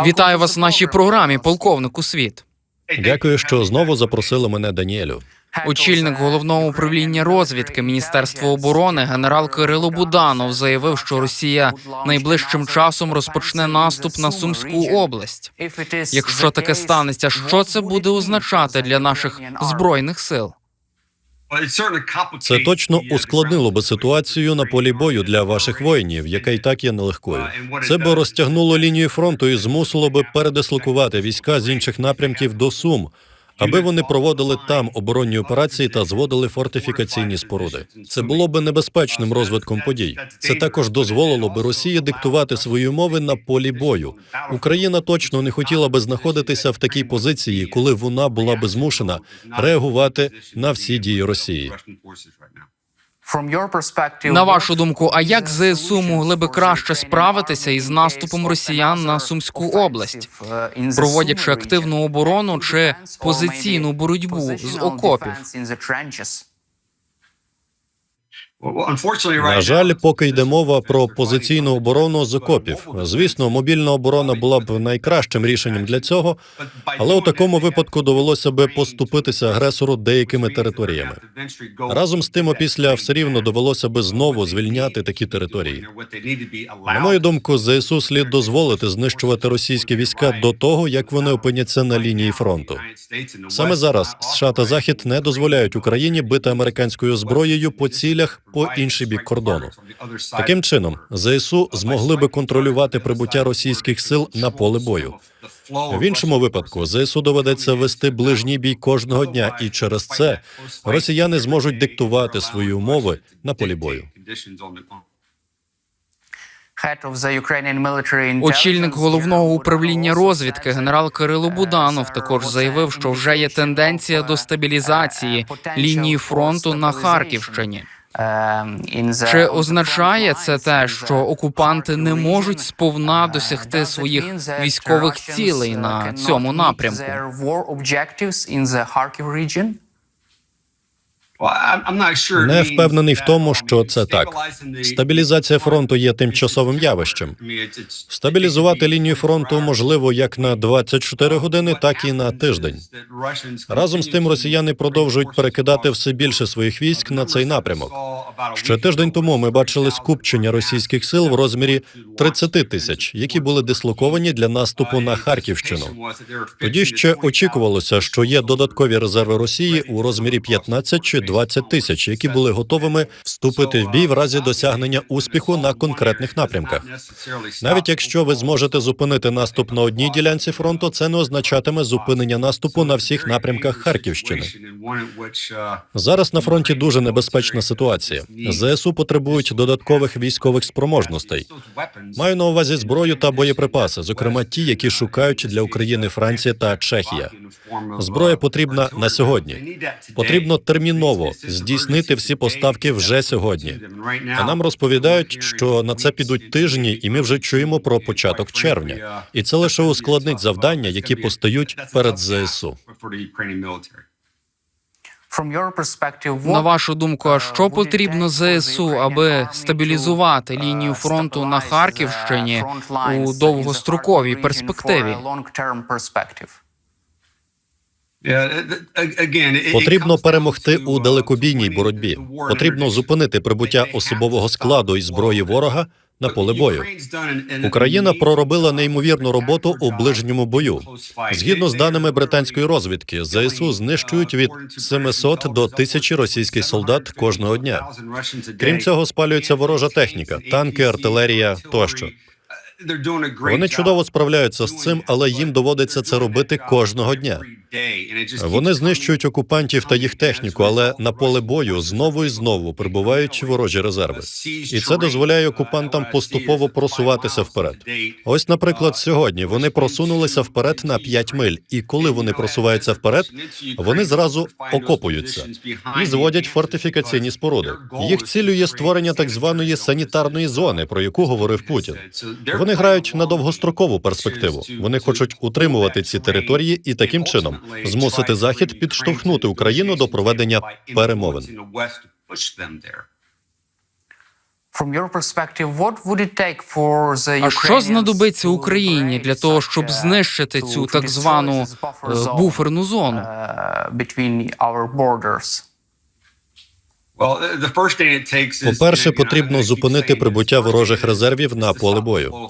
Вітаю вас в нашій програмі, полковнику світ. Дякую, що знову запросили мене Даніелю. Очільник головного управління розвідки Міністерства оборони генерал Кирило Буданов заявив, що Росія найближчим часом розпочне наступ на Сумську область. Якщо таке станеться, що це буде означати для наших збройних сил? Це точно ускладнило би ситуацію на полі бою для ваших воїнів, яка й так є нелегкою. Це би розтягнуло лінію фронту і змусило би передислокувати війська з інших напрямків до Сум, аби вони проводили там оборонні операції та зводили фортифікаційні споруди. Це було би небезпечним розвитком подій. Це також дозволило би Росії диктувати свої умови на полі бою. Україна точно не хотіла би знаходитися в такій позиції, коли вона була би змушена реагувати на всі дії Росії. На вашу думку, а як ЗСУ могли би краще справитися із наступом росіян на Сумську область, проводячи активну оборону чи позиційну боротьбу з окопів? На жаль, поки йде мова про позиційну оборону з окопів. Звісно, мобільна оборона була б найкращим рішенням для цього, але у такому випадку довелося би поступитися агресору деякими територіями. Разом з тим, опісля все рівно довелося би знову звільняти такі території. На мою думку, ЗСУ слід дозволити знищувати російські війська до того, як вони опиняться на лінії фронту. Саме зараз США та Захід не дозволяють Україні бити американською зброєю по цілях по інший бік кордону. Таким чином, ЗСУ змогли би контролювати прибуття російських сил на поле бою. В іншому випадку ЗСУ доведеться вести ближній бій кожного дня, і через це росіяни зможуть диктувати свої умови на полі бою. Очільник головного управління розвідки генерал Кирило Буданов також заявив, що вже є тенденція до стабілізації лінії фронту на Харківщині. Чи означає це те, що окупанти не можуть сповна досягти своїх військових цілей на цьому напрямку? Не впевнений в тому, що це так. Стабілізація фронту є тимчасовим явищем. Стабілізувати лінію фронту можливо як на 24 години, так і на тиждень. Разом з тим, росіяни продовжують перекидати все більше своїх військ на цей напрямок. Ще тиждень тому ми бачили скупчення російських сил в розмірі 30 тисяч, які були дислоковані для наступу на Харківщину. Тоді ще очікувалося, що є додаткові резерви Росії у розмірі 15 чи 20 тисяч, які були готовими вступити в бій в разі досягнення успіху на конкретних напрямках. Навіть якщо ви зможете зупинити наступ на одній ділянці фронту, це не означатиме зупинення наступу на всіх напрямках Харківщини. Зараз на фронті дуже небезпечна ситуація. ЗСУ потребують додаткових військових спроможностей. Маю на увазі зброю та боєприпаси, зокрема ті, які шукають для України Франція та Чехія. Зброя потрібна на сьогодні. Потрібно терміново здійснити всі поставки вже сьогодні. А нам розповідають, що на це підуть тижні, і ми вже чуємо про початок червня. І це лише ускладнить завдання, які постають перед ЗСУ. На вашу думку, а що потрібно ЗСУ, аби стабілізувати лінію фронту на Харківщині у довгостроковій перспективі? Потрібно перемогти у далекобійній боротьбі. Потрібно зупинити прибуття особового складу і зброї ворога на поле бою. Україна проробила неймовірну роботу у ближньому бою. Згідно з даними британської розвідки, ЗСУ знищують від 700 до 1000 російських солдат кожного дня. Крім цього, спалюється ворожа техніка, танки, артилерія тощо. Вони чудово справляються з цим, але їм доводиться це робити кожного дня. Вони знищують окупантів та їх техніку, але на поле бою знову і знову прибувають ворожі резерви. І це дозволяє окупантам поступово просуватися вперед. Ось, наприклад, сьогодні вони просунулися вперед на 5 миль, і коли вони просуваються вперед, вони зразу окопуються і зводять фортифікаційні споруди. Їх ціллю є створення так званої санітарної зони, про яку говорив Путін. Вони грають на довгострокову перспективу. Вони хочуть утримувати ці території і таким чином змусити захід підштовхнути Україну до проведення перемовин. А що знадобиться Україні для того, щоб знищити цю так звану е, буферну зону? По-перше, потрібно зупинити прибуття ворожих резервів на поле бою.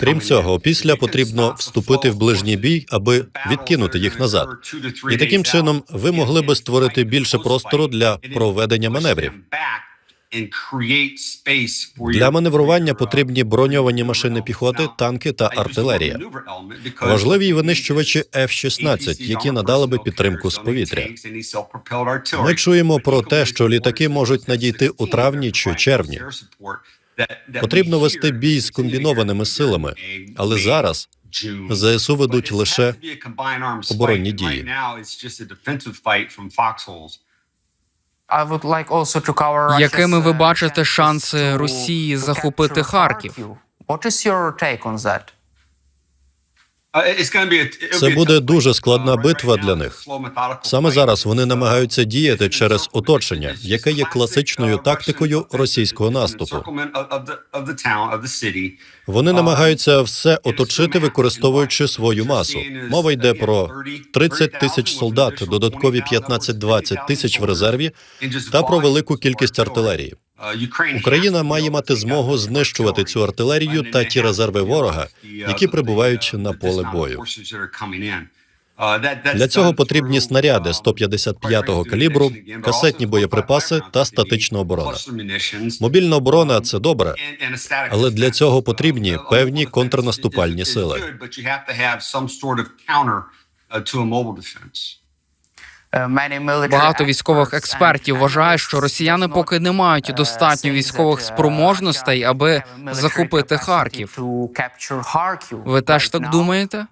Крім цього, після потрібно вступити в ближній бій, аби відкинути їх назад. І таким чином ви могли би створити більше простору для проведення маневрів. Для маневрування потрібні броньовані машини піхоти, танки та артилерія. Важливі й винищувачі F-16, які надали би підтримку з повітря. Ми чуємо про те, що літаки можуть надійти у травні чи червні. Потрібно вести бій з комбінованими силами, але зараз ЗСУ ведуть лише оборонні дії. Якими ви бачите шанси Росії захопити Харків? Це буде дуже складна битва для них. Саме зараз вони намагаються діяти через оточення, яке є класичною тактикою російського наступу. Вони намагаються все оточити, використовуючи свою масу. Мова йде про 30 тисяч солдат, додаткові 15-20 тисяч в резерві та про велику кількість артилерії. Україна має мати змогу знищувати цю артилерію та ті резерви ворога, які прибувають на поле бою. Для цього потрібні снаряди 155-го калібру, касетні боєприпаси та статична оборона. Мобільна оборона це добре, але для цього потрібні певні контрнаступальні сили. Багато військових експертів вважають, що росіяни поки не мають достатньо військових спроможностей, аби захопити Харків. Ви теж так думаєте?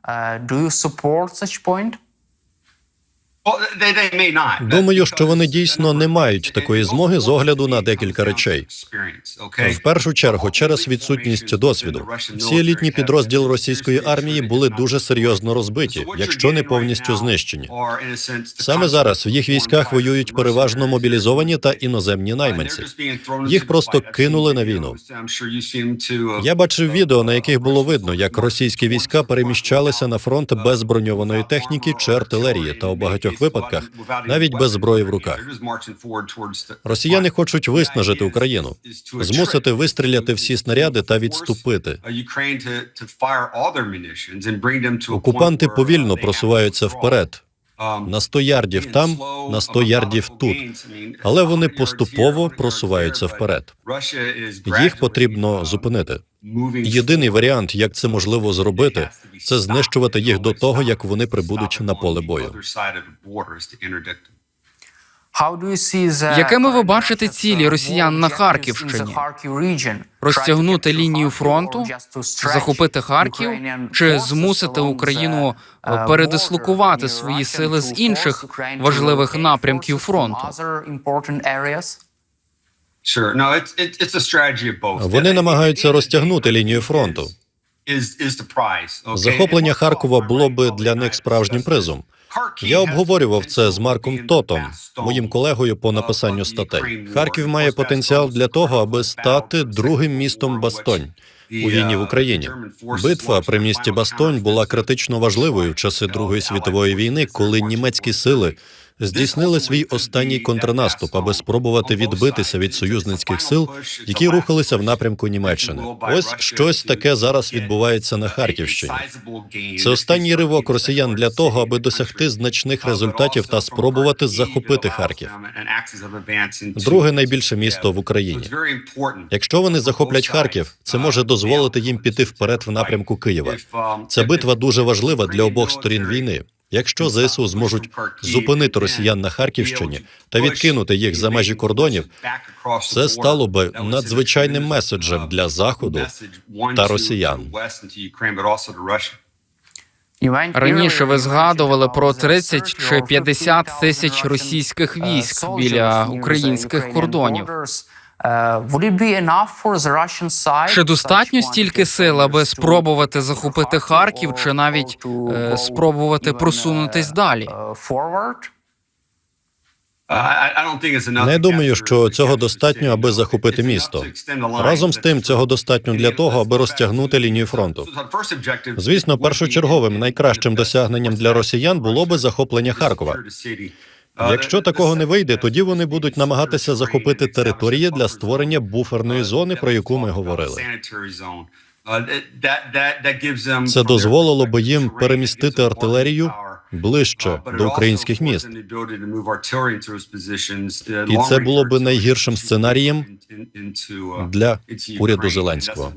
Думаю, що вони дійсно не мають такої змоги з огляду на декілька речей. В першу чергу, через відсутність досвіду, всі елітні підрозділи російської армії були дуже серйозно розбиті, якщо не повністю знищені. Саме зараз в їх військах воюють переважно мобілізовані та іноземні найманці. Їх просто кинули на війну. Я бачив відео, на яких було видно, як російські війська переміщалися на фронт без броньованої техніки чи артилерії, та у багатьох випадках навіть без зброї в руках. Росіяни хочуть виснажити Україну, змусити вистріляти всі снаряди та відступити. Окупанти повільно просуваються вперед. На 100 ярдів там, на 100 ярдів тут. Але вони поступово просуваються вперед. Їх потрібно зупинити. Єдиний варіант, як це можливо зробити, це знищувати їх до того, як вони прибудуть на поле бою. Якими ви бачите цілі росіян на Харківщині? Розтягнути лінію фронту, захопити Харків чи змусити Україну е, передислокувати свої сили з інших важливих напрямків фронту? Вони намагаються розтягнути лінію фронту. Захоплення Харкова було би для них справжнім призом. Я обговорював це з Марком Тотом, моїм колегою по написанню статей. Харків має потенціал для того, аби стати другим містом Бастонь. у війні в Україні. Битва при місті Бастонь була критично важливою в часи Другої світової війни, коли німецькі сили здійснили свій останній контрнаступ, аби спробувати відбитися від союзницьких сил, які рухалися в напрямку Німеччини. Ось щось таке зараз відбувається на Харківщині. Це останній ривок росіян для того, аби досягти значних результатів та спробувати захопити Харків. Друге найбільше місто в Україні. Якщо вони захоплять Харків, це може дозволити їм піти вперед в напрямку Києва. Ця битва дуже важлива для обох сторін війни. Якщо ЗСУ зможуть зупинити росіян на Харківщині та відкинути їх за межі кордонів, це стало би надзвичайним меседжем для заходу та росіян. Раніше ви згадували про 30 чи 50 тисяч російських військ біля українських кордонів. Чи достатньо стільки сил, аби спробувати захопити Харків, чи навіть е, спробувати просунутись далі? Не думаю, що цього достатньо, аби захопити місто. Разом з тим, цього достатньо для того, аби розтягнути лінію фронту. Звісно, першочерговим найкращим досягненням для росіян було би захоплення Харкова. Якщо такого не вийде, тоді вони будуть намагатися захопити території для створення буферної зони, про яку ми говорили. Це дозволило би їм перемістити артилерію ближче до українських міст. І це було би найгіршим сценарієм для уряду Зеленського.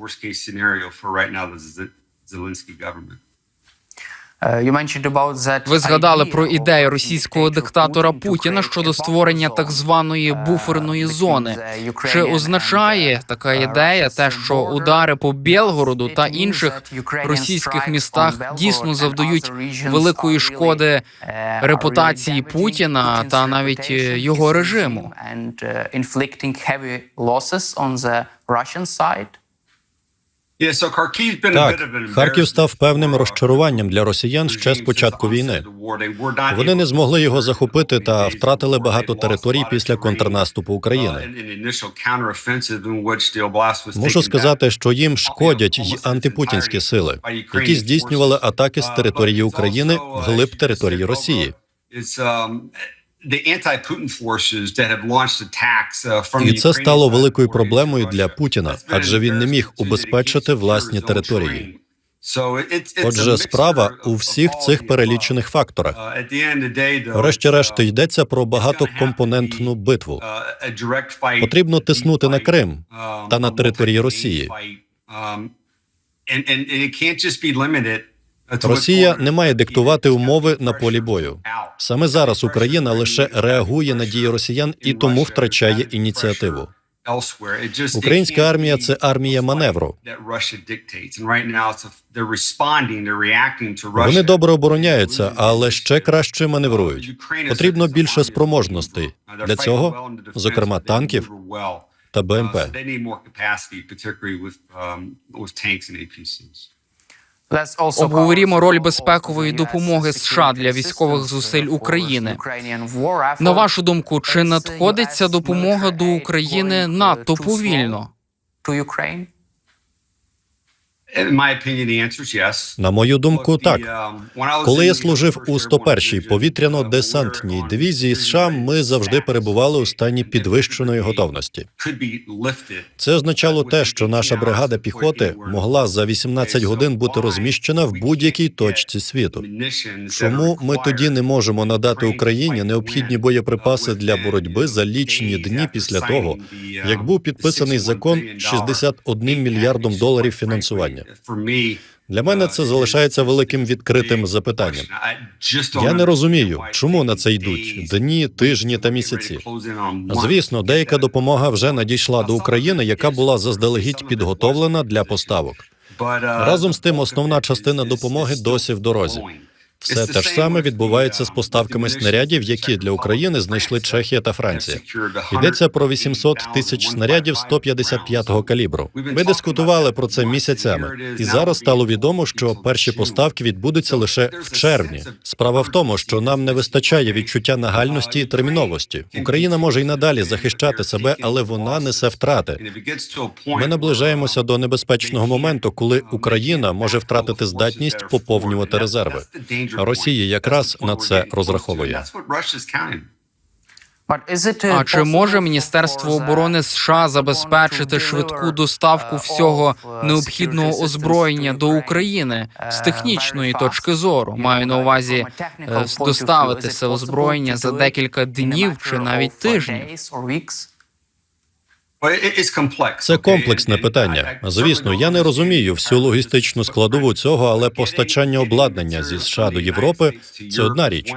Ви згадали про ідею російського диктатора Путіна щодо створення так званої буферної зони. Чи означає така ідея те, що удари по Білгороду та інших російських містах дійсно завдають великої шкоди репутації Путіна та навіть е, його режиму? Так, Харків став певним розчаруванням для росіян ще з початку війни. Вони не змогли його захопити та втратили багато територій після контрнаступу України. Можу сказати, що їм шкодять й антипутінські сили, які здійснювали атаки з території України вглиб території Росії. І це стало великою проблемою для Путіна, адже він не міг убезпечити власні території. Отже, справа у всіх цих перелічених факторах. Врешті-решт йдеться про багатокомпонентну битву. Потрібно тиснути на Крим та на території Росії. Росія не має диктувати умови на полі бою. Саме зараз Україна лише реагує на дії росіян і тому втрачає ініціативу. Українська армія це армія маневру. Вони добре обороняються, але ще краще маневрують. Потрібно більше спроможностей для цього, зокрема танків та БМП. Обговорімо роль безпекової допомоги США для військових зусиль України. На вашу думку, чи надходить ця допомога до України надто повільно? На мою думку, так. Коли я служив у 101-й повітряно-десантній дивізії США, ми завжди перебували у стані підвищеної готовності. Це означало те, що наша бригада піхоти могла за 18 годин бути розміщена в будь-якій точці світу. Чому ми тоді не можемо надати Україні необхідні боєприпаси для боротьби за лічні дні після того, як був підписаний закон 61 мільярдом доларів фінансування? Для мене це залишається великим відкритим запитанням. Я не розумію, чому на це йдуть дні, тижні та місяці. Звісно, деяка допомога вже надійшла до України, яка була заздалегідь підготовлена для поставок. Разом з тим, основна частина допомоги досі в дорозі. Все те ж саме відбувається з поставками снарядів, які для України знайшли Чехія та Франція. Йдеться про 800 тисяч снарядів 155-го калібру. Ми дискутували про це місяцями, і зараз стало відомо, що перші поставки відбудуться лише в червні. Справа в тому, що нам не вистачає відчуття нагальності і терміновості. Україна може й надалі захищати себе, але вона несе втрати. Ми наближаємося до небезпечного моменту, коли Україна може втратити здатність поповнювати резерви. Росія якраз на це розраховує. А чи може Міністерство оборони США забезпечити швидку доставку всього необхідного озброєння до України з технічної точки зору? Маю на увазі е, доставити це озброєння за декілька днів чи навіть тижнів. Це комплексне питання. Звісно, я не розумію всю логістичну складову цього, але постачання обладнання зі США до Європи це одна річ.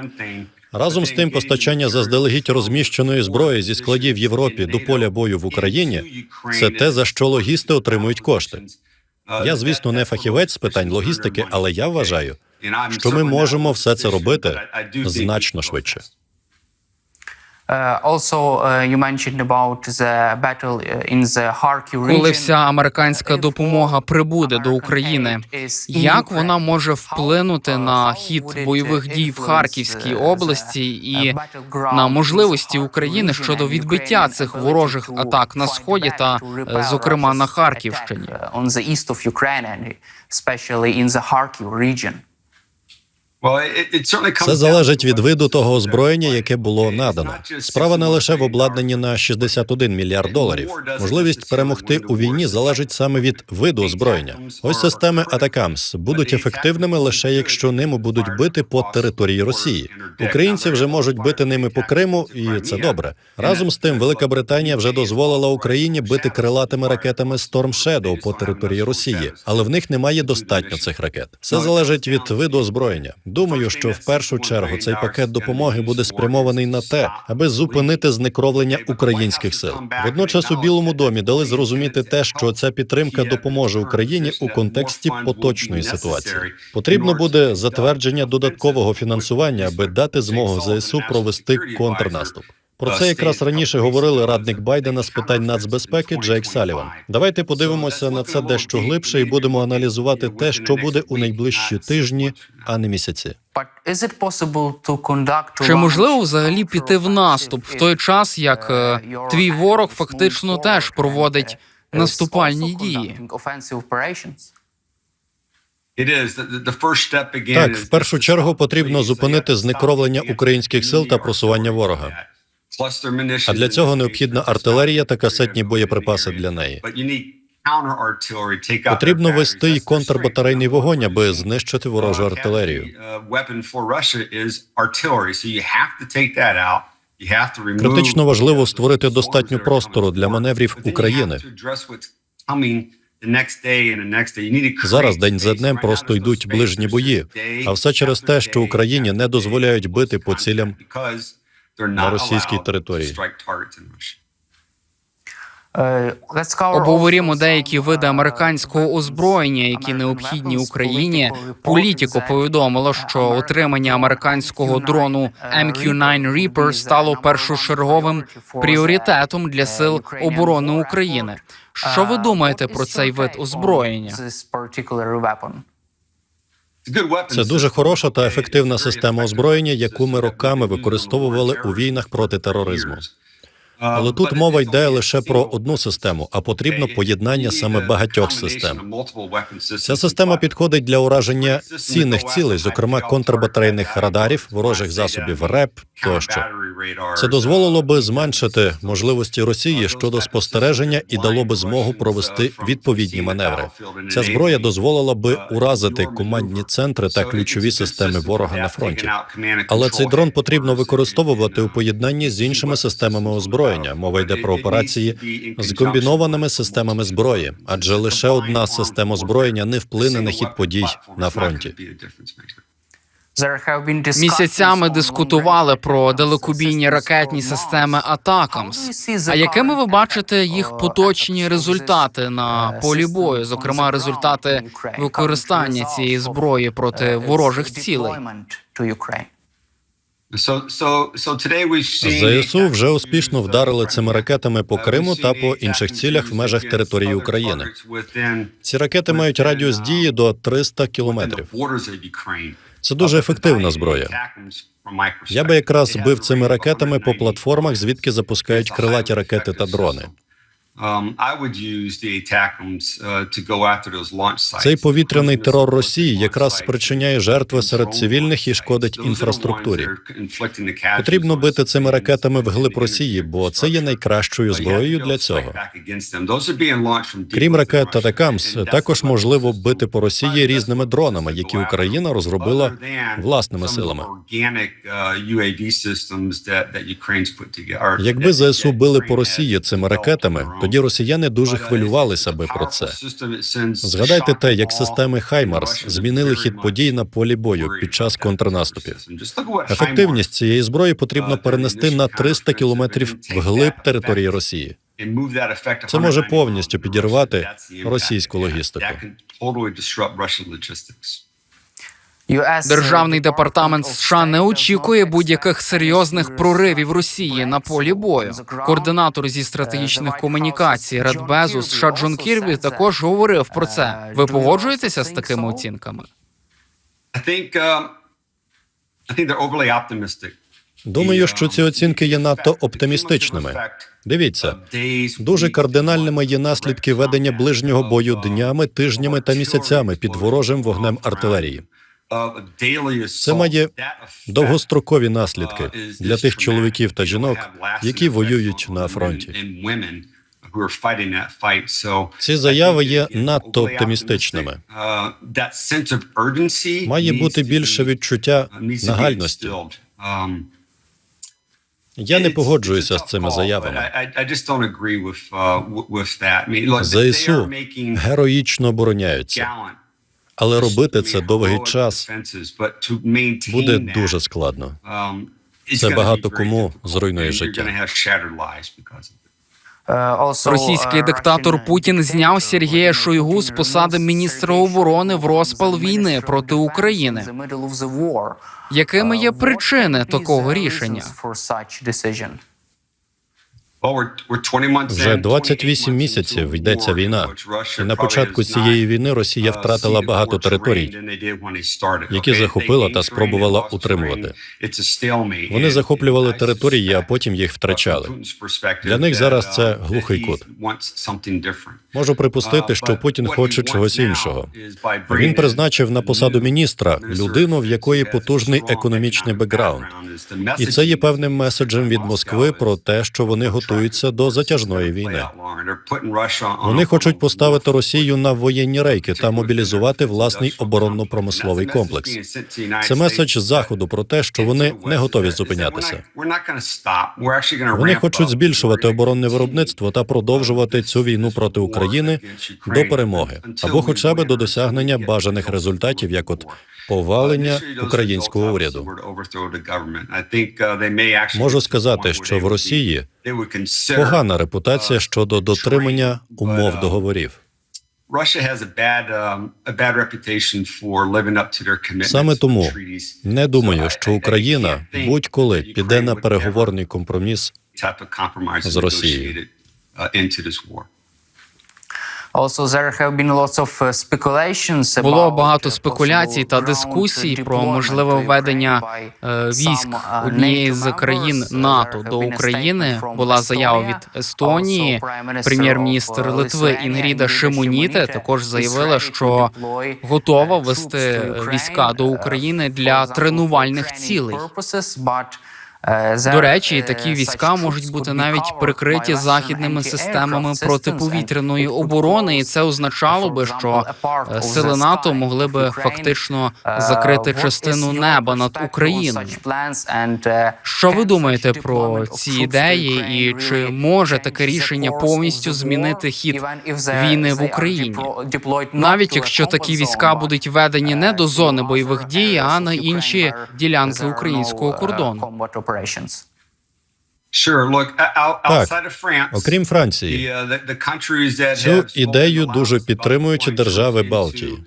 Разом з тим, постачання заздалегідь розміщеної зброї зі складів Європі до поля бою в Україні це те, за що логісти отримують кошти. Я, звісно, не фахівець з питань логістики, але я вважаю, що ми можемо все це робити значно швидше. Коли вся американська допомога прибуде до України, як вона може вплинути на хід бойових дій в Харківській області і на можливості України щодо відбиття цих ворожих атак на сході та, е, зокрема, на Харківщині? Це залежить від виду того озброєння, яке було надано. Справа не лише в обладнанні на 61 мільярд доларів. Можливість перемогти у війні залежить саме від виду озброєння. Ось системи Атакамс будуть ефективними лише якщо ними будуть бити по території Росії. Українці вже можуть бити ними по Криму, і це добре. Разом з тим, Велика Британія вже дозволила Україні бити крилатими ракетами Storm Shadow по території Росії, але в них немає достатньо цих ракет. Це залежить від виду озброєння. Думаю, що в першу чергу цей пакет допомоги буде спрямований на те, аби зупинити знекровлення українських сил. Водночас у Білому домі дали зрозуміти те, що ця підтримка допоможе Україні у контексті поточної ситуації. Потрібно буде затвердження додаткового фінансування, аби дати змогу ЗСУ провести контрнаступ. Про це якраз раніше говорили радник Байдена з питань нацбезпеки Джейк Саліван. Давайте подивимося на це дещо глибше і будемо аналізувати те, що буде у найближчі тижні, а не місяці. Чи можливо взагалі піти в наступ в той час, як е, твій ворог фактично теж проводить наступальні дії? Так, в першу чергу потрібно зупинити знекровлення українських сил та просування ворога. А для цього необхідна артилерія та касетні боєприпаси для неї. Потрібно вести й контрбатарейний вогонь, аби знищити ворожу артилерію. Критично важливо створити достатньо простору для маневрів України. Зараз день за днем просто йдуть ближні бої, а все через те, що Україні не дозволяють бити по цілям на російській території. Обговоримо деякі види американського озброєння, які необхідні Україні. Політіко повідомило, що отримання американського дрону MQ-9 Reaper стало першочерговим пріоритетом для сил оборони України. Що ви думаєте про цей вид озброєння? Це дуже хороша та ефективна система озброєння, яку ми роками використовували у війнах проти тероризму. Але тут мова йде лише про одну систему, а потрібно поєднання саме багатьох систем. Ця система підходить для ураження цінних цілей, зокрема контрбатарейних радарів, ворожих засобів РЕП тощо. Це дозволило би зменшити можливості Росії щодо спостереження і дало би змогу провести відповідні маневри. Ця зброя дозволила би уразити командні центри та ключові системи ворога на фронті. Але цей дрон потрібно використовувати у поєднанні з іншими системами озброєння. Мова йде про операції з комбінованими системами зброї, адже лише одна система озброєння не вплине на хід подій на фронті. Місяцями дискутували про далекобійні ракетні системи Атакамс. А якими ви бачите їх поточні результати на полі бою, зокрема результати використання цієї зброї проти ворожих цілей? ЗСУ вже успішно вдарили цими ракетами по Криму та по інших цілях в межах території України. Ці ракети мають радіус дії до 300 кілометрів. Це дуже ефективна зброя. Я би якраз бив цими ракетами по платформах, звідки запускають крилаті ракети та дрони. Цей повітряний терор Росії якраз спричиняє жертви серед цивільних і шкодить інфраструктурі. Потрібно бити цими ракетами вглиб Росії, бо це є найкращою зброєю для цього. Крім ракет Атакамс, також можливо бити по Росії різними дронами, які Україна розробила власними силами. Якби ЗСУ били по Росії цими ракетами, тоді росіяни дуже хвилювалися би про це. Згадайте те, як системи Хаймарс змінили хід подій на полі бою під час контрнаступів. Ефективність цієї зброї потрібно перенести на 300 кілометрів вглиб території Росії. Це може повністю підірвати російську логістику. Державний департамент США не очікує будь-яких серйозних проривів Росії на полі бою. Координатор зі стратегічних комунікацій Радбезу США Джон Кірбі також говорив про це. Ви погоджуєтеся з такими оцінками? Um. Думаю, що ці оцінки є надто оптимістичними. Дивіться, дуже кардинальними є наслідки ведення ближнього бою днями, тижнями та місяцями під ворожим вогнем артилерії. Це має Довгострокові наслідки для тих чоловіків та жінок, які воюють на фронті. Ці заяви є надто оптимістичними. Має бути більше відчуття нагальності. Я не погоджуюся з цими заявами. ЗСУ героїчно обороняються, але робити це довгий час буде дуже складно. Це багато кому зруйнує життя. Російський диктатор Путін зняв Сергія Шойгу з посади міністра оборони в розпал війни проти України. Якими є причини такого рішення? Вже 28 місяців йдеться війна, і на початку цієї війни Росія втратила багато територій, які захопила та спробувала утримувати. Вони захоплювали території, а потім їх втрачали. Для них зараз це глухий кут. Можу Uh, припустити, що Путін хоче чогось іншого. Він призначив на посаду міністра людину, в якої потужний економічний бекграунд. І це є певним меседжем від Москви про те, що вони готуються до затяжної війни. Вони хочуть поставити Росію на воєнні рейки та мобілізувати власний оборонно-промисловий комплекс. Це меседж заходу про те, що вони не готові зупинятися. Вони хочуть збільшувати оборонне виробництво та продовжувати цю війну проти України до перемоги або хоча б до досягнення бажаних результатів, як от повалення українського уряду. Можу сказати, що в Росії погана репутація щодо дотримання умов договорів. Саме тому Не думаю, що Україна будь-коли піде на переговорний компроміс з Росією. Uh, Було багато спекуляцій та дискусій про можливе введення е, військ однієї з країн НАТО до України. Була заява від Естонії. Прем'єр-міністр Литви Інгріда Шимоніте також заявила, що готова ввести війська до України для тренувальних цілей. До речі, такі війська можуть бути навіть прикриті західними системами протиповітряної оборони, і це означало би, що е, сили НАТО могли би фактично закрити частину неба над Україною. Що ви думаєте про ці ідеї, і чи може таке рішення повністю змінити хід війни в Україні? Навіть якщо такі війська будуть введені не до зони бойових дій, а на інші ділянки українського кордону? Окрім Франції, цю ідею дуже підтримують держави Балтії.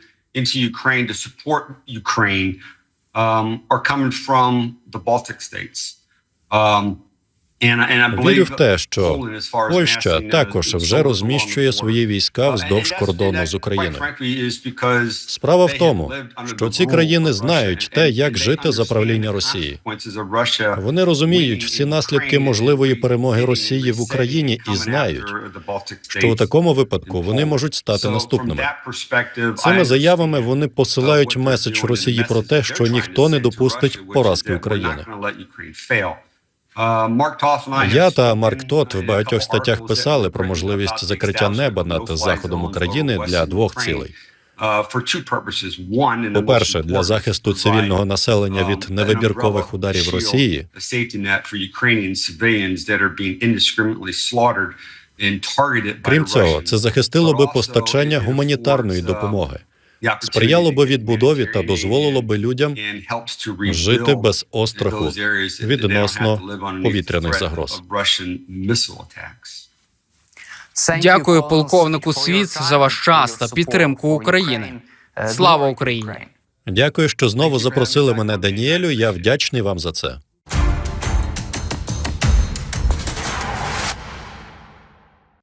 Вірю в те, що Польща також вже розміщує свої війська вздовж кордону з Україною. Справа в тому, що ці країни знають те, як жити за правління Росії. Вони розуміють всі наслідки можливої перемоги Росії в Україні і знають, що у такому випадку вони можуть стати наступними. Цими заявами вони посилають меседж Росії про те, що ніхто не допустить поразки України. Я та Марк Тот в багатьох статтях писали про можливість закриття неба над заходом України для двох цілей. По-перше, для захисту цивільного населення від невибіркових ударів Росії. Крім цього, це захистило би постачання гуманітарної допомоги, сприяло би відбудові та дозволило би людям жити без остраху відносно повітряних загроз. Дякую полковнику Свіц за ваш час та підтримку України. Слава Україні! Дякую, що знову запросили мене, Даніелю. Я вдячний вам за це.